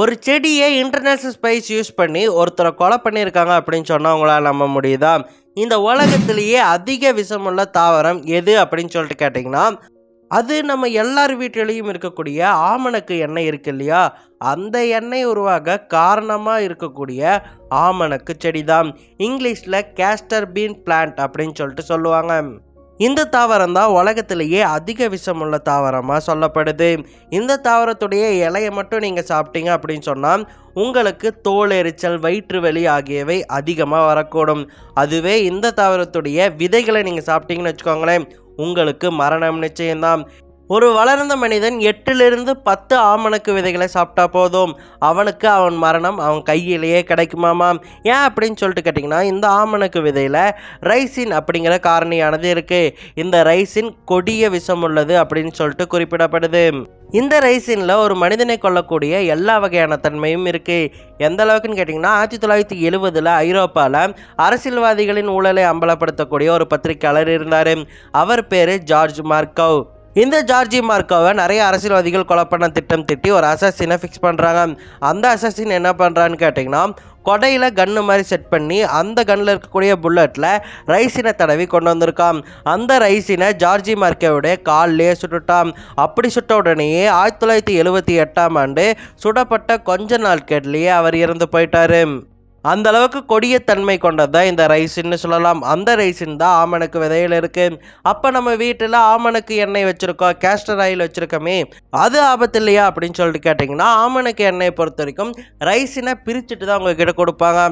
ஒரு செடியை international spice use பண்ணி ஒருத்தரை கொலை பண்ணியிருக்காங்க அப்படின்னு சொன்னால் உங்களால் நம்ப முடியுதா? இந்த உலகத்திலேயே அதிக விஷமுள்ள தாவரம் எது அப்படின்னு சொல்லிட்டு கேட்டிங்கன்னா அது நம்ம எல்லார் வீட்டிலையும் இருக்கக்கூடிய ஆமணக்கு எண்ணெய் இருக்கு இல்லையா? அந்த எண்ணெய் உருவாக காரணமாக இருக்கக்கூடிய ஆமணக்கு செடி தான் இங்கிலீஷில் கேஸ்டர் பீன் பிளான்ட் அப்படின்னு சொல்லிட்டு சொல்லுவாங்க. இந்த தாவரம் தான் உலகத்திலேயே அதிக விஷமுள்ள தாவரமாக சொல்லப்படுது. இந்த தாவரத்துடைய இலையை மட்டும் நீங்கள் சாப்பிட்டீங்க அப்படின்னு சொன்னால் உங்களுக்கு தோல் எரிச்சல் வயிற்று வலி ஆகியவை அதிகமாக வரக்கூடும். அதுவே இந்த தாவரத்துடைய விதைகளை நீங்கள் சாப்பிட்டீங்கன்னு வச்சுக்கோங்களேன் உங்களுக்கு மரணம் நிச்சயம்தான். ஒரு வளர்ந்த மனிதன் எட்டிலிருந்து பத்து ஆமணக்கு விதைகளை சாப்பிட்டா போதும். அவனுக்கு அவன் மரணம் அவன் கையிலேயே கிடைக்குமாமாம் ஏன் அப்படின்னு சொல்லிட்டு கேட்டிங்கன்னா இந்த ஆமணக்கு விதையில் ரைசின் அப்படிங்கிற காரணியானது இருக்குது இந்த ரைசின் கொடிய விஷம் உள்ளது அப்படின்னு சொல்லிட்டு குறிப்பிடப்படுது. இந்த ரைசினில் ஒரு மனிதனை கொல்லக்கூடிய எல்லா வகையான தன்மையும் இருக்குது எந்த அளவுக்குன்னு கேட்டிங்கன்னா ஆயிரத்தி தொள்ளாயிரத்தி எழுபதில் ஐரோப்பாவில் அரசியல்வாதிகளின் ஊழலை அம்பலப்படுத்தக்கூடிய ஒரு பத்திரிக்கையாளர் இருந்தார். அவர் பேர் ஜார்ஜ் மார்க்கவ். இந்த ஜார்ஜி மார்க்கோவை நிறைய அரசியல்வாதிகள் கொலை பண்ண திட்டம் திட்டி ஒரு அசசினை ஃபிக்ஸ் பண்ணுறாங்க அந்த அசசின் என்ன பண்ணுறான்னு கேட்டிங்கன்னா கொடையில் கன்று மாதிரி செட் பண்ணி அந்த கன்னில் இருக்கக்கூடிய புல்லட்டில் ரைஸினை தடவி கொண்டு வந்திருக்கான் அந்த ரைஸினை ஜார்ஜி மார்க்கோவுடைய கால்லையே சுட்டுட்டான் அப்படி சுட்ட உடனேயே ஆயிரத்தி தொள்ளாயிரத்தி எழுபத்தி எட்டாம் ஆண்டு சுடப்பட்ட கொஞ்ச நாட்கள்லேயே அவர் இறந்து போயிட்டாரு. அந்த அளவுக்கு கொடிய தன்மை கொண்டது தான் இந்த ரைசின்னு சொல்லலாம். அந்த ரைசின் தான் ஆமணக்கு விதையில் இருக்கு. அப்போ நம்ம வீட்டில் ஆமணக்கு எண்ணெய் வச்சுருக்கோம் கேஸ்டர் ஆயில் வச்சுருக்கோமே அது ஆபத்து இல்லையா அப்படின்னு சொல்லிட்டு கேட்டிங்கன்னா ஆமணக்கு எண்ணெயை பொறுத்த வரைக்கும் ரைசினை பிரிச்சுட்டு தான் உங்ககிட்ட கொடுப்பாங்க.